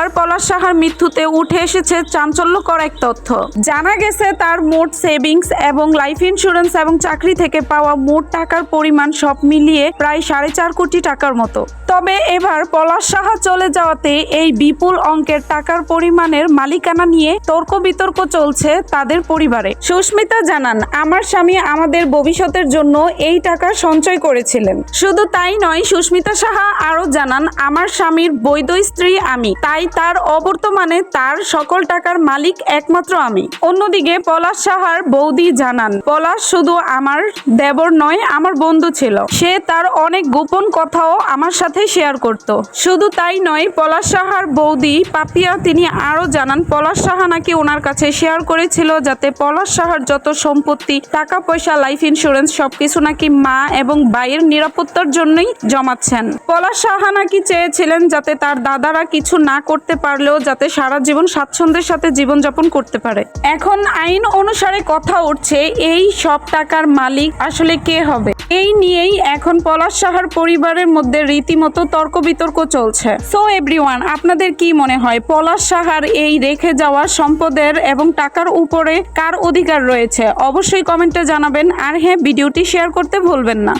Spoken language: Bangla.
এবার পলাশ সাহার মৃত্যুতে উঠে এসেছে চাঞ্চল্যকর এক তথ্য। জানা গেছে তার মোট সেভিংস এবং লাইফ ইন্স্যুরেন্স এবং চাকরি থেকে পাওয়া মোট টাকার পরিমাণ সব মিলিয়ে প্রায় সাড়ে চার কোটি টাকার মতো। তবে এবার পলাশ সাহা চলে যাওয়াতে এই বিপুল অঙ্কের টাকার পরিমাণের মালিকানা নিয়ে তর্ক বিতর্ক চলছে তাদের পরিবারে। সুস্মিতা জানান, আমার স্বামী আমাদের ভবিষ্যতের জন্য এই টাকা সঞ্চয় করেছিলেন। শুধু তাই নয়, সুস্মিতা সাহা আরও জানান, আমার স্বামীর বৈধ স্ত্রী আমি, তাই তার অবর্তমানে তার সকল টাকার মালিক একমাত্র আমি। অন্যদিকে পলাশ সাহার বৌদি জানান, পলাশ শুধু আমার দেবর নয়, আমার বন্ধু ছিল। সে তার অনেক গোপন কথাও আমার সাথে শেয়ার করত। শুধু তাই নয়, পলাশ সাহার বৌদি পাপিয়া তিনি আরও জানান, পলাশ সাহা নাকি ওনার কাছে শেয়ার করেছিল যাতে পলাশ সাহার যত সম্পত্তি, টাকা, পয়সা লাইফ ইন্স্যুরেন্স সবকিছু নাকি মা এবং বাইয়ের নিরাপত্তার জন্যই জমাচ্ছেন। পলাশ সাহা নাকি চেয়েছিলেন যাতে তার দাদারা কিছু না করতে পারলেও যাতে সারা জীবন স্বাচ্ছন্দ্যের সাথে জীবনযাপন করতে পারে। এখন আইন অনুসারে কথা উঠছে, এই সব টাকার মালিক আসলে কে হবে? এই নিয়েই এখন পলাশ সাহার পরিবারের মধ্যে রীতিমতো তর্ক বিতর্ক চলছে। সো এভরিওয়ান আপনাদের কি মনে হয়? পলাশ সাহার এই রেখে যাওয়া সম্পদের এবং টাকার উপরে কার অধিকার রয়েছে? অবশ্যই কমেন্টে জানাবেন। আর হ্যাঁ ভিডিওটি শেয়ার করতে ভুলবেন না।